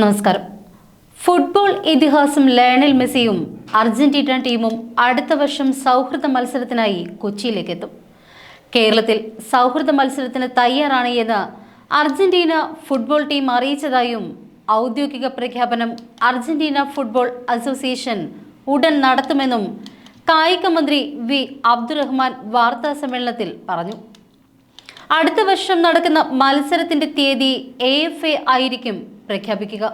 നമസ്കാരം. ഫുട്ബോൾ ഇതിഹാസം ലയണൽ മെസ്സിയും അർജന്റീന ടീമും അടുത്ത വർഷം സൗഹൃദ മത്സരത്തിനായി കൊച്ചിയിലേക്ക് എത്തും കേരളത്തിൽ സൗഹൃദ മത്സരത്തിന് തയ്യാറാണ് എന്ന് അർജന്റീന ഫുട്ബോൾ ടീം അറിയിച്ചതായും ഔദ്യോഗിക പ്രഖ്യാപനം അർജന്റീന ഫുട്ബോൾ അസോസിയേഷൻ ഉടൻ നടത്തുമെന്നും കായിക മന്ത്രി വി. അബ്ദുറഹ്മാൻ വാർത്താ സമ്മേളനത്തിൽ പറഞ്ഞു. അടുത്ത വർഷം നടക്കുന്ന മത്സരത്തിന്റെ തീയതി എ ആയിരിക്കും പ്രഖ്യാപിക്കുക.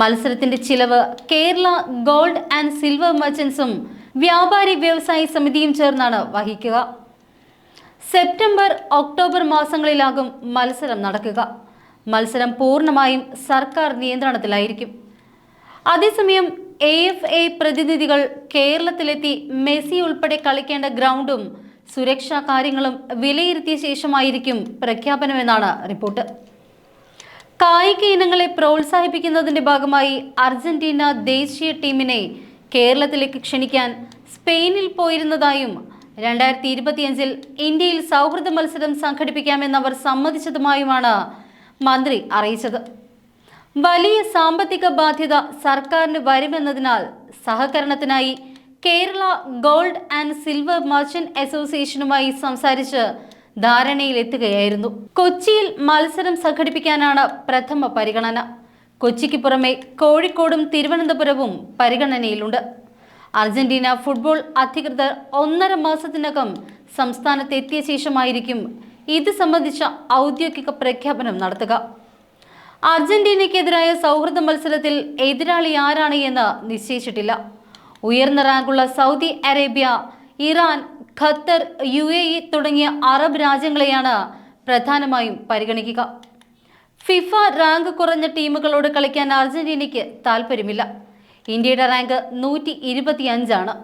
മത്സരത്തിന്റെ ചിലവ് കേരള ഗോൾഡ് ആൻഡ് സിൽവർ മർച്ചൻസും വ്യാപാരി വ്യവസായി സമിതിയും ചേർന്നാണ് വഹിക്കുക. സെപ്റ്റംബർ ഒക്ടോബർ മാസങ്ങളിലാകും മത്സരം നടക്കുക. മത്സരം പൂർണമായും സർക്കാർ നിയന്ത്രണത്തിലായിരിക്കും. അതേസമയം എ എഫ് എ പ്രതിനിധികൾ കേരളത്തിലെത്തി മെസ്സി ഉൾപ്പെടെ കളിക്കേണ്ട ഗ്രൗണ്ടും സുരക്ഷാ കാര്യങ്ങളും വിലയിരുത്തിയ ശേഷമായിരിക്കും പ്രഖ്യാപനമെന്നാണ് റിപ്പോർട്ട്. കായിക ഇനങ്ങളെ പ്രോത്സാഹിപ്പിക്കുന്നതിന്റെ ഭാഗമായി അർജന്റീന ദേശീയ ടീമിനെ കേരളത്തിലേക്ക് ക്ഷണിക്കാൻ സ്പെയിനിൽ പോയിരുന്നതായും രണ്ടായിരത്തി ഇരുപത്തിയഞ്ചിൽ ഇന്ത്യയിൽ സൗഹൃദ മത്സരം സംഘടിപ്പിക്കാമെന്ന് അവർ സമ്മതിച്ചതുമായുമാണ് മന്ത്രി അറിയിച്ചത്. വലിയ സാമ്പത്തിക ബാധ്യത സർക്കാരിന് വരുമെന്നതിനാൽ സഹകരണത്തിനായി Kerala gold and silver merchant അസോസിയേഷനുമായി സംസാരിച്ച് ധാരണയിലെത്തുകയായിരുന്നു. കൊച്ചിയിൽ മത്സരം സംഘടിപ്പിക്കാനാണ് പ്രഥമ പരിഗണന. കൊച്ചിക്ക് പുറമെ കോഴിക്കോടും തിരുവനന്തപുരവും പരിഗണനയിലുണ്ട്. അർജന്റീന ഫുട്ബോൾ അധികൃതർ ഒന്നര മാസത്തിനകം സംസ്ഥാനത്ത് എത്തിയ ശേഷമായിരിക്കും ഇത് സംബന്ധിച്ച ഔദ്യോഗിക പ്രഖ്യാപനം നടത്തുക. അർജന്റീനയ്ക്കെതിരായ സൗഹൃദ മത്സരത്തിൽ എതിരാളി ആരാണ് എന്ന് നിശ്ചയിച്ചിട്ടില്ല. ഉയർന്ന റാങ്കുള്ള Saudi Arabia Iran Qatar U A E തുടങ്ങിയ അറബ് രാജ്യങ്ങളെയാണ് പ്രധാനമായും പരിഗണിക്കുക. ഫിഫ റാങ്ക് കുറഞ്ഞ ടീമുകളോട് കളിക്കാൻ അർജന്റീനയ്ക്ക് താല്പര്യമില്ല ഇന്ത്യയുടെ റാങ്ക് നൂറ്റി ഇരുപത്തിയഞ്ചാണ്